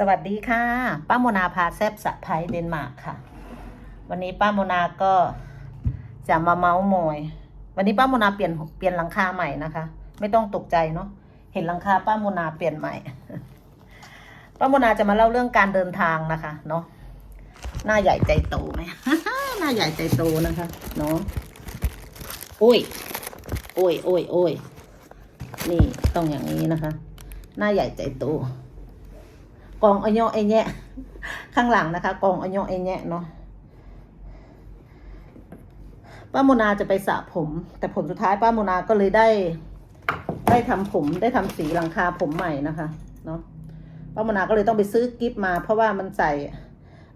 สวัสดีค่ะ ป้าโมนาพาแซบสะไพายเดนมาร์กค่ะ วันนี้ป้าโมนาก็จะมาเมาส์มอย วันนี้ป้าโมนาเปลี่ยนเปลี่ยนหลังคาใหม่นะคะ ไม่ต้องตกใจเนาะเห็นหลังคาป้าโมนาเปลี่ยนใหม่ ป้าโมนาจะมาเล่าเรื่องการเดินทางนะคะเนาะหน้าใหญ่ใจโตไหมหน้าใหญ่ใจโตนะคะเนาะโอ้ยโอ้ยโอ้ยโอ้ยนี่ต้องอย่างนี้นะคะ หน้าใหญ่ใจโต กองอยอไอแยะข้างหลังนะคะกองอยอไอแยะเนาะป้าโมนาจะไปสระผม แต่ผลสุดท้ายป้าโมนาก็เลยได้ ได้ทำผมได้ทำสีหลังคาผมใหม่นะคะเนาะป้าโมนาก็เลยต้องไปซื้อกิฟมา เพราะว่ามันใส่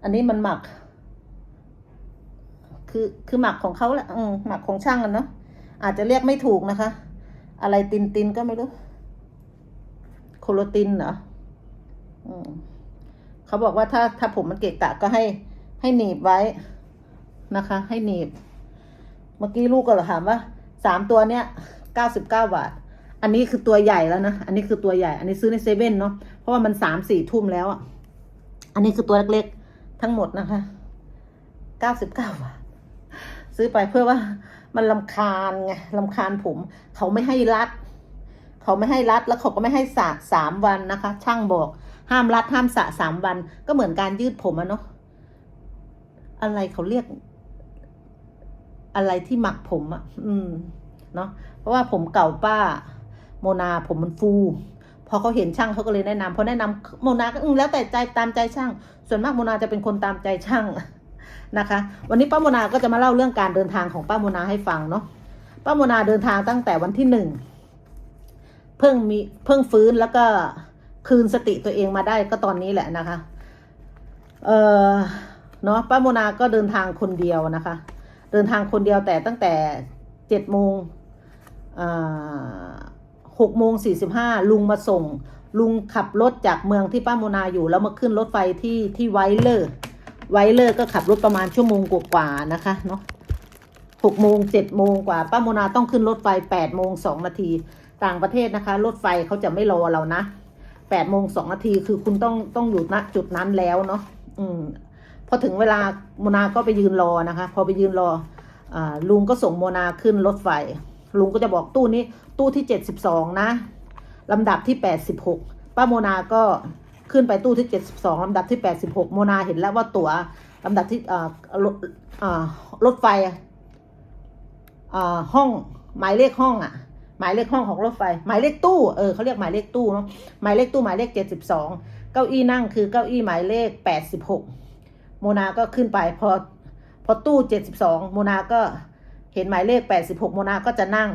อันนี้มันหมัก คือคือหมักของเขาแหละอืมหมักของช่างกันเนาะอาจจะเรียกไม่ถูกนะคะ อะไรตินตินก็ไม่รู้ โคโรตินเหรอ เขาบอกว่าถ้าถ้าผมมันเกะกะก็ให้ให้หนีบไว้นะคะ ให้หนีบ เมื่อกี้ลูกก็ถามว่าสามตัวเนี้ยเก้าสิบเก้าบาท อันนี้คือตัวใหญ่แล้วนะ อันนี้คือตัวใหญ่ อันนี้ซื้อในเซเว่นเนาะ เพราะว่ามันสามสี่ทุ่มแล้วอะ อันนี้คือตัวเล็กๆ ทั้งหมดนะคะเก้าสิบเก้าบาท ซื้อไปเพื่อว่ามันลำคาญไงลำคาญผม เขาไม่ให้รัด เขาไม่ให้รัดแล้วเขาก็ไม่ให้สระสามวันนะคะ ช่างบอก ห้ามรัดห้ามสระสามวัน ก็เหมือนการยืดผมอะเนาะอะไรเขาเรียก อะไรที่หมักผมอะอืมเนาะเพราะว่าผมเก่าป้า โมนาผมมันฟูพอเขาเห็นช่างเขาก็เลยแนะนำพอแนะนำโมนาก็อืมแล้วแต่ใจตามใจช่าง ส่วนมากโมนาจะเป็นคนตามใจช่างนะคะ วันนี้ป้าโมนาก็จะมาเล่าเรื่องการเดินทางของป้าโมนาให้ฟังเนาะป้าโมนาเดินทางตั้งแต่วันที่หนึ่งเพิ่งมีเพิ่งฟื้นแล้วก็ คืนสติตัวเองมาได้ก็ตอนนี้แหละนะคะ เออเนาะป้าโมนาก็เดินทางคนเดียวนะคะ เดินทางคนเดียวแต่ตั้งแต่เจ็ดโมงหกโมงสี่สิบห้าลุงมาส่ง ลุงขับรถจากเมืองที่ป้าโมนาอยู่ แล้วมาขึ้นรถไฟที่ที่ไวเลอร์ไวเลอร์ก็ขับรถประมาณชั่วโมงกว่าๆนะคะเนาะหกโมงเจ็ดโมงกว่า ป้าโมนาต้องขึ้นรถไฟแปดโมงสองนาทีต่างประเทศนะคะ รถไฟเขาจะไม่รอเรานะ แปดโมงสองนาทีคือคุณต้องต้องอยู่ณจุดนั้นแล้วเนาะอืมพอถึงเวลาโมนาก็ไปยืนรอนะคะ พอไปยืนรออ่าลุงก็ส่งโมนาขึ้นรถไฟ ลุงก็จะบอกตู้นี้ ตู้ที่เจ็ดสิบสองนะลำดับที่แปดสิบหกป้าโมนาก็ขึ้นไปตู้ที่เจ็ดสิบสองลำดับที่แปดสิบหกโมนาเห็นแล้วว่าตั๋วลำดับที่อ่ารถอ่ารถไฟอ่าห้องหมายเลขห้องอะ มายเลขห้องของรถไฟ หมายเลขตู้ เออเขาเรียกหมายเลขตู้เนาะ หมายเลขตู้หมายเลขเจ็ดสิบสองเก้าอี้นั่งคือเก้าอี้หมายเลขแปดสิบหกโมนาก็ขึ้นไปพอพอตู้เจ็ดสิบสองโมนาก็เห็นหมายเลขแปดสิบหกโมนาก็จะนั่ง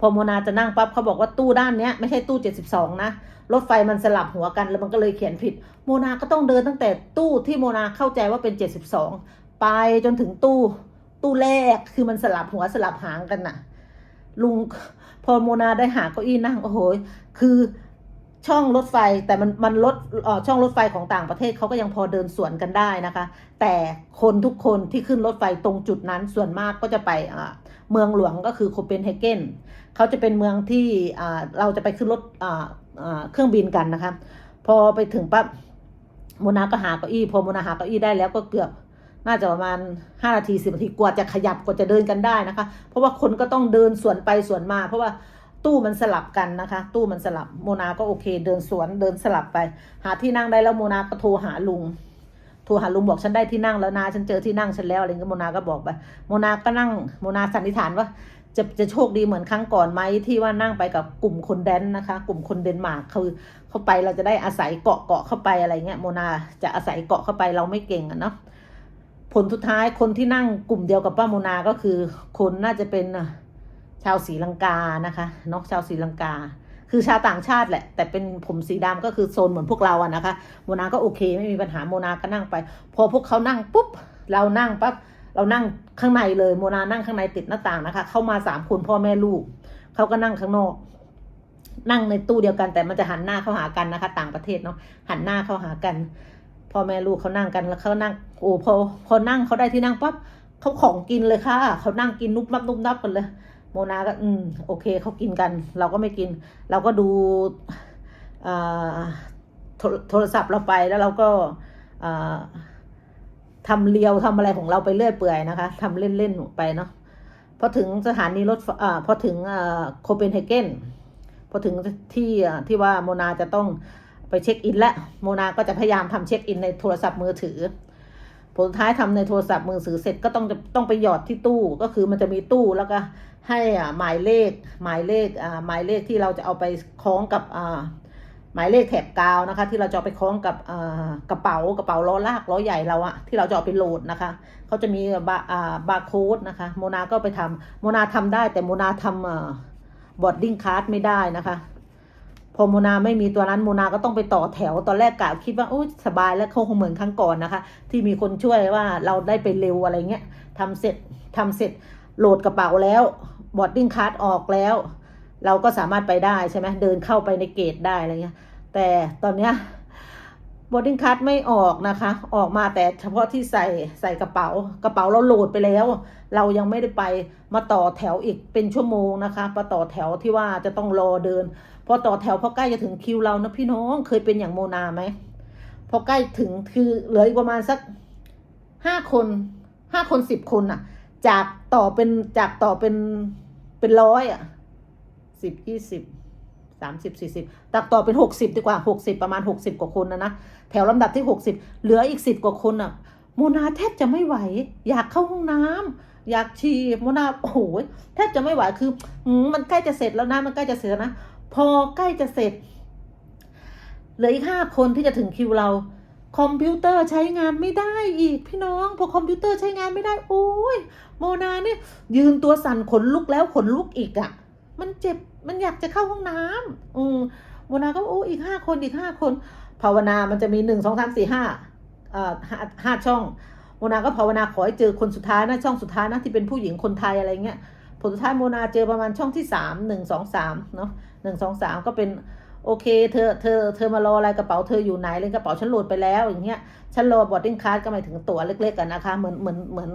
พอโมนาจะนั่งปั๊บเขาบอกว่าตู้ด้านเนี้ยไม่ใช่ตู้เจ็ดสิบสองนะรถไฟมันสลับหัวกันแล้วมันก็เลยเขียนผิด โมนาก็ต้องเดินตั้งแต่ตู้ที่โมนาเข้าใจว่าเป็นเจ็ดสิบสองไปจนถึงตู้ ตู้แรกคือมันสลับหัวสลับหางกันน่ะ ลุงพอโมนาได้หาเก้าอี้นั่งโอ้โหคือช่องรถไฟแต่มันมันรถเอ่อช่องรถไฟของต่างประเทศเขาก็ยังพอเดินสวนกันได้นะคะ แต่คนทุกคนที่ขึ้นรถไฟตรงจุดนั้นส่วนมากก็จะไปเมืองหลวงก็คือโคเปนเฮเกนเขาจะเป็นเมืองที่เราจะไปขึ้นรถเครื่องบินกันนะคะ พอไปถึงปั๊บโมนาก็หาเก้าอี้พอโมนาหาเก้าอี้ได้แล้วก็เกือบ น่าจะประมาณห้านาทีสิบนาทีกว่าจะขยับกว่าจะเดินกันได้นะคะ เพราะว่าคนก็ต้องเดินสวนไปสวนมา เพราะว่าตู้มันสลับกันนะคะ ตู้มันสลับโมนาก็โอเค เดินสวนเดินสลับไป หาที่นั่งได้แล้วโมนาก็โทรหาลุงโทรหาลุงบอกฉันได้ที่นั่งแล้วนะฉันเจอที่นั่งฉันแล้วอะไรเงี้ยโมนาก็บอกไปโมนาก็นั่งโมนาสันนิษฐานว่าจะจะโชคดีเหมือนครั้งก่อนไหมที่ว่านั่งไปกับกลุ่มคนแดนนะคะ กลุ่มคนเดนมาร์กคือเข้าไปเราจะได้อาศัยเกาะเกาะเข้าไปอะไรเงี้ยโมนาจะอาศัยเกาะเข้าไปเราไม่เก่งอะเนาะ ผลสุดท้ายคนที่นั่งกลุ่มเดียวกับป้าโมนาก็คือ คนน่าจะเป็นชาวศรีลังกานะคะเนกชาวศรีลังกา คือชาวต่างชาติแหละ แต่เป็นผมสีดำก็คือโซนเหมือนพวกเราอะนะคะ โมนาก็โอเคไม่มีปัญหาโมนาก็นั่งไป พอพวกเขานั่งปุ๊บ เรานั่งปั๊บเรานั่งข้างในเลยโมนานั่งข้างในติดหน้าต่างนะคะ เข้ามาสามคนพ่อแม่ลูกเขาก็นั่งข้างนอกนั่งในตู้เดียวกันแต่มันจะหันหน้าเข้าหากันนะคะ ต่างประเทศเนาะหันหน้าเข้าหากัน พ่อแม่ลูกเขานั่งกันแล้วเขานั่งโอ้พอพอนั่งเขาได้ที่นั่งปั๊บเขาของกินเลยค่ะเขานั่งกินนุบนับนุบนับกันเลย โมนาก็อืมโอเคเขากินกัน เราก็ไม่กิน เราก็ดูอ่าโทรศัพท์เราไปแล้วเราก็อ่าทำเลียวทำอะไรของเราไปเรื่อยเปื่อยนะคะทำเล่นๆไปเนาะพอถึงสถานีรถไฟอ่าพอถึงอ่าโคเปนเฮเกนพอถึงที่ที่ว่าโมนาจะต้อง ไปเช็คอินและโมนาก็จะพยายามทำเช็คอินในโทรศัพท์มือถือ ผลท้ายทำในโทรศัพท์มือถือเสร็จก็ต้องต้องไปหยอดที่ตู้ก็คือมันจะมีตู้แล้วก็ให้อ่าหมายเลขหมายเลขอ่าหมายเลขที่เราจะเอาไปคล้องกับอ่าหมายเลขแถบกาวนะคะ ที่เราจะาไปคล้องกับอ่ากระเป๋ากระเป๋าล้อลากล้อใหญ่เราอะที่เราจะเอาไปโหลดนะคะเขาจะมีบาอ่าบาร์โค้ดนะคะ โมนาก็ไปทำโมนาทำได้แต่โมนาทำอ่าบอดดิ้งคาร์ดไม่ได้นะคะ อโมนาไม่มีตัวนั้นโมนาก็ต้องไปต่อแถว ตอนแรกกะคิดว่าโอ้สบายแล้วเขาคงเหมือนครั้งก่อนนะคะ ที่มีคนช่วยว่าเราได้ไปเร็วอะไรเงี้ยทำเสร็จทำเสร็จโหลดกระเป๋าแล้วบอร์ดดิ้งคาร์ดออกแล้ว เราก็สามารถไปได้ใช่ไหมเดินเข้าไปในเกตได้อะไรเงี้ย แต่ตอนเนี้ยบอร์ดดิ้งคาร์ดไม่ออกนะคะ ออกมาแต่เฉพาะที่ใส่ใส่กระเป๋า กระเป๋าเราโหลดไปแล้ว เรายังไม่ได้ไปมาต่อแถวอีกเป็นชั่วโมงนะคะมาต่อแถวที่ว่าจะต้องรอเดิน พอต่อแถวพอใกล้จะถึงคิวเรานะพี่น้องเคยเป็นอย่างโมนาไหมพอใกล้ถึงคือเหลืออีกประมาณสักห้าคนห้าคนสิบคนอะจากต่อเป็นจากต่อเป็นเป็นร้อยอะสิบยี่สิบสามสิบสี่สิบตักต่อเป็นหกสิบดีกว่าหกสิบประมาณหกสิบกว่าคนนะนะแถวลำดับที่หกสิบเหลืออีกสิบกว่าคนอะโมนาแทบจะไม่ไหว อยากเข้าห้องน้ำอยากฉี่โมนาโอ้โหแทบจะไม่ไหวคือมันใกล้จะเสร็จแล้วนะมันใกล้จะเสร็จนะ พอใกล้จะเสร็จ เหลืออีกห้าคนที่จะถึงคิวเรา คอมพิวเตอร์ใช้งานไม่ได้อีกพี่น้องพอคอมพิวเตอร์ใช้งานไม่ได้ โอ้ยโมนาเนี่ยยืนตัวสั่นขนลุกแล้วขนลุกอีกอะ่ะ มันเจ็บมันอยากจะเข้าห้องน้ำอืมโมนาก็โอ้อีกห้าคนอีกห้าคน ภาวนามันจะมีหนึ่งสองสามสี่ห้าเอ่อห้าห้าช่องโมนาก็ภาวนาขอให้เจอคนสุดท้ายนะช่องสุดท้ายนะที่เป็นผู้หญิงคนไทยอะไรเงี้ย ผลสุดท้ายโมนาเจอประมาณช่องที่สามหนึ่งสองสามเนาะหนึ่งสองสามก็เป็นโอเคเธอเธอเธอมารออะไรกระเป๋าเธออยู่ไหนเลยกระเป๋าฉันโหลดไปแล้วอย่างเงี้ยฉันรอบอร์ดดิ้งคาร์ดก็หมายถึงตั๋วเล็กๆกันนะคะเหมือนเหมือนเหมือน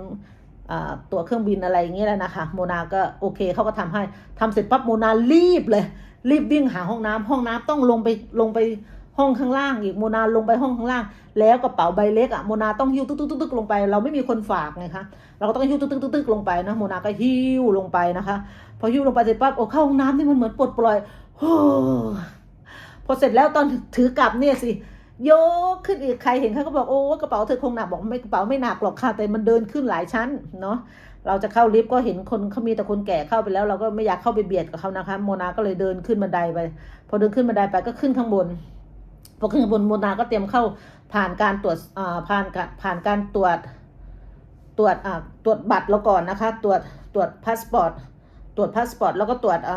ตั๋วเครื่องบินอะไรอย่างเงี้ยแหละนะคะโมนาก็โอเคเขาก็ทำให้ทำเสร็จปั๊บโมนารีบเลย รีบวิ่งหาห้องน้ำห้องน้ำต้องลงไปลงไป ห้องข้างล่างอีกโมนาลงไปห้องข้างล่าง แล้วกระเป๋าใบเล็กอะโมนาต้องหิ้วตึ๊กตึ๊กตึ๊กตึ๊กลงไป เราไม่มีคนฝากไงคะเราก็ต้องหิ้วตึ๊กตึ๊กตึ๊กตึ๊กลงไปนะโมนาก็หิ้วลงไปนะคะ พอหิ้วลงไปเสร็จปั๊บโอ้เข้าห้องน้ำนี่มันเหมือนปลดปล่อยโอ้พอเสร็จแล้วตอนถือกลับเนี่ยสิยกขึ้นอีกใครเห็นเขาก็บอกโอ้กระเป๋าเธอคงหนักบอกไม่กระเป๋าไม่หนักหรอกค่ะแต่มันเดินขึ้นหลายชั้นเนาะเราจะเข้าลิฟต์ก็เห็นคนเขามีแต่คนแก่เข้าไปแล้ว เราก็ไม่อยากเข้าไปเบียดกับเขานะคะ โมนาก็เลยเดินขึ้นบันไดไป พอเดินขึ้นบันไดไปก็ขึ้นข้างบน พอขึ้นข้างบนโมนาก็เตรียมเข้าผ่านการตรวจผ่านการผ่านการตรวจตรวจตรวจบัตรเราก่อนนะคะ ตรวจตรวจพาสปอร์ตตรวจพาสปอร์ตแล้วก็ตรวจอ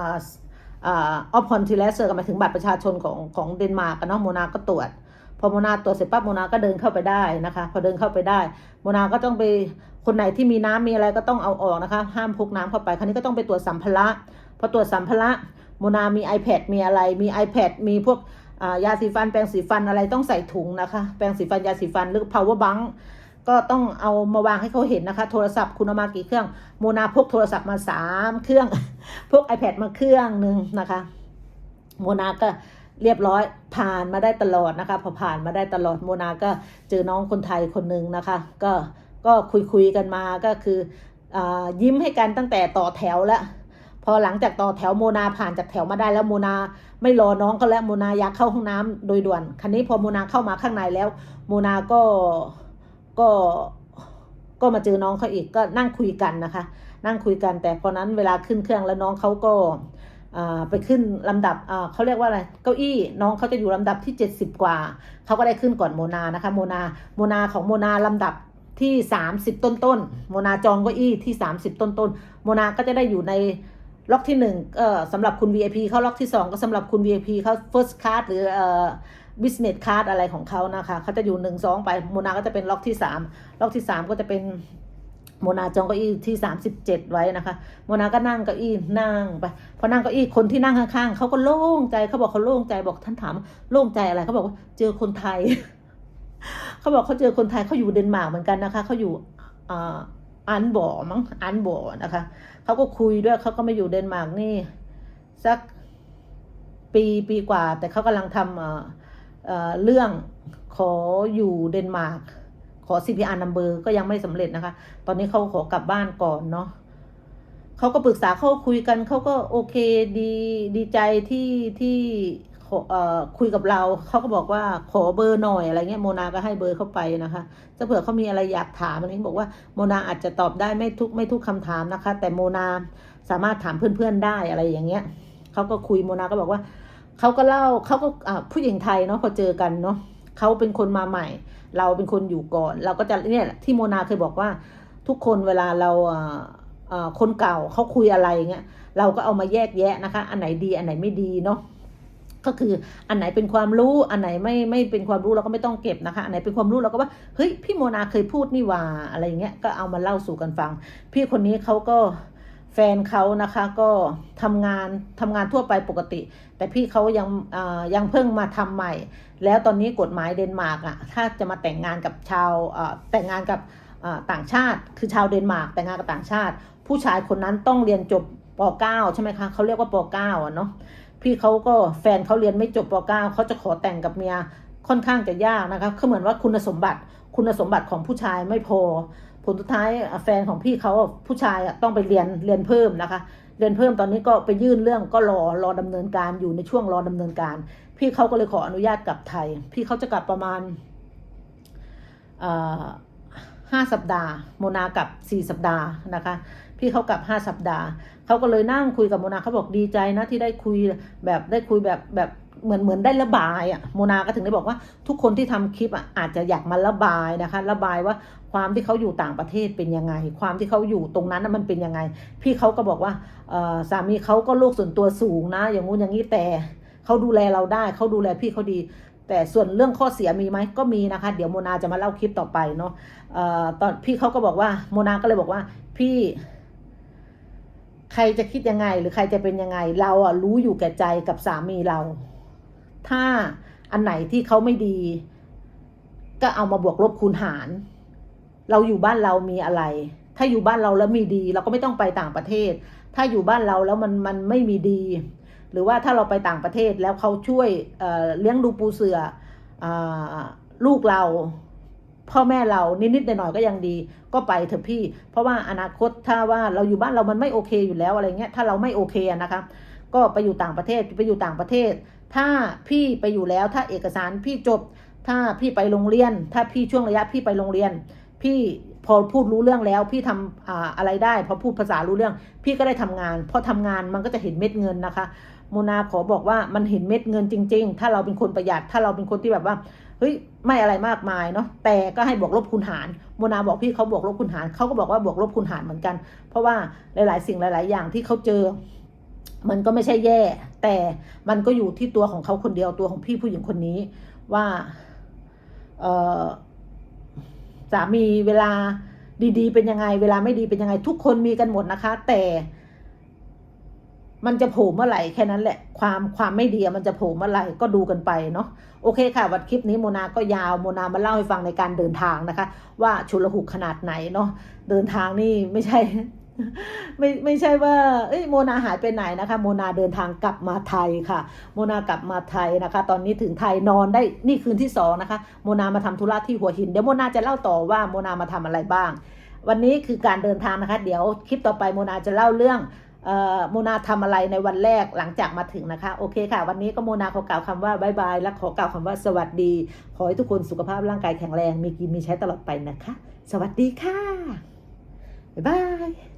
อฟพอนทิเลเซอร์กันหมายถึงบัตรประชาชนของของเดนมาร์กกันเนาะโมนาก็ตรวจ พอโมนาตรวจเสร็จปั๊บโมนาก็เดินเข้าไปได้นะคะ พอเดินเข้าไปได้โมนาก็ต้องไปคนไหนที่มีน้ำมีอะไรก็ต้องเอาออกนะคะ ห้ามพกน้ำเข้าไปคราวนี้ก็ต้องไปตรวจสัมภาระพอตรวจสัมภาระโมนามี iPad มีอะไรมี iPad มีพวก ยาสีฟันแปรงสีฟันอะไรต้องใส่ถุงนะคะ แปรงสีฟันยาสีฟันหรือ power bank ก็ต้องเอามาวางให้เขาเห็นนะคะ โทรศัพท์คุณเอามากี่เครื่อง โมนาพกโทรศัพท์มาสามเครื่อง พก iPad มาเครื่องหนึ่งนะคะ โมนาก็เรียบร้อยผ่านมาได้ตลอดนะคะ พอผ่านมาได้ตลอดโมนาก็เจอน้องคนไทยคนหนึ่งนะคะ ก็ก็คุยคุยกันมาก็คืออายิ้มให้กันตั้งแต่ต่อแถวแล้ว พอหลังจากต่อแถวโมนาผ่านจากแถวมาได้แล้วโมนาไม่รอน้องเขาแล้วโมนาอยากเข้าห้องน้ำโดยด่วน คันนี้พอโมนาเข้ามาข้างในแล้ว โมนาก็ก็ก็มาเจอน้องเขาอีกก็นั่งคุยกันนะคะ นั่งคุยกันแต่พอนั้นเวลาขึ้นเครื่องแล้วน้องเขาก็อ่าไปขึ้นลำดับอ่าเขาเรียกว่าอะไรเก้าอี้น้องเขาจะอยู่ลำดับที่ 70 กว่าเขาก็ได้ขึ้นก่อนโมนานะคะโมนาโมนาของโมนาลำดับที่ 30 ต้นต้นโมนาจองเก้าอี้ที่ 30 ต้นต้นโมนาก็จะได้อยู่ใน ล็อกที่หนึ่งเอ่อสำหรับคุณ VIP เข้าล็อกที่สองก็สำหรับคุณ VIP เข้า first card หรือเอ่อ business card อะไรของเขานะคะเขาจะอยู่หนึ่งสองไปโมนาก็จะเป็นล็อกที่สามล็อกที่สามก็จะเป็นโมนาจองเก้าอี้ที่สามสิบเจ็ดไว้นะคะ โมนาก็นั่งเก้าอี้นั่งไปพอนั่งเก้าอี้คนที่นั่งข้างๆเขาก็โล่งใจเขาบอกเขาโล่งใจบอกท่านถามโล่งใจอะไรเขาบอกว่าเจอคนไทยเขาบอกเขาเจอคนไทยเขาอยู่เดนมาร์กเหมือนกันนะคะเขาอยู่อ่า อันบ่อมั้งอันบ่อนะคะเขาก็คุยด้วยเขาก็มาอยู่เดนมาร์กนี่ สักปีปีกว่า แต่เขากำลังทำเอ่อเรื่องขออยู่เดนมาร์กขอ CPR number ก็ยังไม่สำเร็จนะคะ ตอนนี้เขาขอกลับบ้านก่อนเนาะเขาก็ปรึกษาเขาคุยกันเขาก็โอเคดีดีใจที่ที่ คุยกับเราเขาก็บอกว่าขอเบอร์หน่อยอะไรเงี้ยโมนาก็ให้เบอร์เข้าไปนะคะถ้าเผื่อเขามีอะไรอยากถามอะไรเงี้บอกว่าโมนาอาจจะตอบได้ไม่ทุกไม่ทุกคำถามนะคะ แต่โมนาสามารถถามเพื่อนๆได้อะไรอย่างเงี้ยเขาก็คุยโมนาก็บอกว่าเขาก็เล่าเขาก็ผู้หญิงไทยเนาะพอเจอกันเนาะเขาเป็นคนมาใหม่ เราเป็นคนอยู่ก่อน เราก็จะเนี่ยที่โมนาเคยบอกว่าทุกคนเวลาเราคนเก่าเขาคุยอะไรเงี้ยเราก็เอามาแยกแยะนะคะ อันไหนดีอันไหนไม่ดีเนาะ ก็คืออันไหนเป็นความรู้อันไหนไม่ไม่เป็นความรู้เราก็ไม่ต้องเก็บนะคะอันไหนเป็นความรู้เราก็ว่าเฮ้ยพี่โมนาเคยพูดนี่ว่าอะไรเงี้ยก็เอามาเล่าสู่กันฟัง พี่คนนี้เขาก็แฟนเขานะคะก็ทำงานทำงานทั่วไปปกติ แต่พี่เขายังอ่ายังเพิ่งมาทำใหม่ แล้วตอนนี้กฎหมายเดนมาร์กอะถ้าจะมาแต่งงานกับชาวแต่งงานกับต่างชาติคือชาวเดนมาร์กแต่งงานกับต่างชาติ ผู้ชายคนนั้นต้องเรียนจบป .9 ใช่ไหมคะเขาเรียกว่าป .9 อะเนาะ พี่เขาก็แฟนเขาเรียนไม่จบป .9 เขาจะขอแต่งกับเมียค่อนข้างจะยากนะคะเขาเหมือนว่าคุณสมบัติคุณสมบัติของผู้ชายไม่พอ ผลสุดท้ายแฟนของพี่เขาผู้ชายต้องไปเรียนเรียนเพิ่มนะคะ เรียนเพิ่มตอนนี้ก็ไปยื่นเรื่องก็รอรอดำเนินการอยู่ในช่วงรอดำเนินการ พี่เขาก็เลยขออนุญาตกลับไทย พี่เขาจะกลับประมาณห้าสัปดาห์ โมนากลับสี่สัปดาห์นะคะ พี่เขากลับห้าสัปดาห์ เขาก็เลยนั่งคุยกับโมนาเขาบอกดีใจนะที่ได้คุยแบบได้คุยแบบแบบเหมือนเหมือนได้ระบายอะ่ะโมนาก็ถึงได้บอกว่าทุกคนที่ทำคลิปอะอาจจะอยากมาระบายนะคะ ระบายว่าความที่เขาอยู่ต่างประเทศเป็นยังไง ความที่เขาอยู่ตรงนั้นน่ะมันเป็นยังไง พี่เขาก็บอกว่าสามีเขาก็โลกส่วนตัวสูงนะ อย่างงู้นอย่างนี้แต่เขาดูแลเราได้เขาดูแลพี่เขาดี แต่ส่วนเรื่องข้อเสียมีไหมก็มีนะคะ เดี๋ยวโมนาจะมาเล่าคลิปต่อไปเนาะออตอนพี่เขาก็บอกว่าโมนาก็เลยบอกว่าพี่ ใครจะคิดยังไง หรือใครจะเป็นยังไง เราอะรู้อยู่แก่ใจกับสามีเรา ถ้าอันไหนที่เขาไม่ดี ก็เอามาบวกลบคูณหาร เราอยู่บ้านเรามีอะไร ถ้าอยู่บ้านเราแล้วมีดี เราก็ไม่ต้องไปต่างประเทศ ถ้าอยู่บ้านเราแล้วมันมันไม่มีดี หรือว่าถ้าเราไปต่างประเทศแล้วเขาช่วยเเลี้ยงดูปูเสืออลูกเรา พ่อแม่เรานิดๆหน่อยๆก็ยังดี ก็ไปเถอะพี่ เพราะว่าอนาคตถ้าว่าเราอยู่บ้านเรามันไม่โอเคอยู่แล้วอะไรเงี้ยถ้าเราไม่โอเคอะนะคะก็ไปอยู่ต่างประเทศไปอยู่ต่างประเทศ ถ้าพี่ไปอยู่แล้วถ้าเอกสารพี่จบ ถ้าพี่ไปโรงเรียน ถ้าพี่ช่วงระยะพี่ไปโรงเรียน พี่พอพูดรู้เรื่องแล้วพี่ทำอ่าอะไรได้พอพูดภาษารู้เรื่อง พี่ก็ได้ทำงานพอทำงานมันก็จะเห็นเม็ดเงินนะคะโมนาขอบอกว่ามันเห็นเม็ดเงินจริง ๆ ถ้าเราเป็นคนประหยัดถ้าเราเป็นคนที่แบบว่า เฮ้ยไม่อะไรมากมายเนาะแต่ก็ให้บวกลบคูณหารโมนาบอกพี่เขาบวกลบคูณหารเขาก็บอกว่าบวกลบคูณหารเหมือนกัน เพราะว่าหลาย ๆ สิ่งหลาย ๆ อย่างที่เขาเจอ มันก็ไม่ใช่แย่ แต่มันก็อยู่ที่ตัวของเขาคนเดียวตัวของพี่ผู้หญิงคนนี้ว่าเออสามีเวลาดี ๆ เป็นยังไง เวลาไม่ดีเป็นยังไง ทุกคนมีกันหมดนะคะ แต่ มันจะโผล่เมื่อไหร่แค่นั้นแหละ ความความไม่ดีมันจะโผล่เมื่อไหร่ก็ดูกันไปเนาะโอเคค่ะ วันคลิปนี้โมนาก็ยาวโมนามาเล่าให้ฟังในการเดินทางนะคะ ว่าชุลหุกขนาดไหนเนาะเดินทางนี่ไม่ใช่ ไม่ไม่ใช่ว่าเอ้ยโมนาหายไปไหนนะคะ โมนาเดินทางกลับมาไทยค่ะ โมนากลับมาไทยนะคะ ตอนนี้ถึงไทยนอนได้นี่คืนที่สองนะคะ โมนามาทำธุระที่หัวหินเดี๋ยวโมนาจะเล่าต่อว่าโมนามาทำอะไรบ้าง วันนี้คือการเดินทางนะคะ เดี๋ยวคลิปต่อไปโมนาจะเล่าเรื่อง โมนาทำอะไรในวันแรกหลังจากมาถึงนะคะ โอเคค่ะ วันนี้ก็โมนาขอกล่าวคำว่าบายบายและขอกล่าวคำว่าสวัสดี ขอให้ทุกคนสุขภาพร่างกายแข็งแรง มีกินมีใช้ตลอดไปนะคะ สวัสดีค่ะ บ๊ายบาย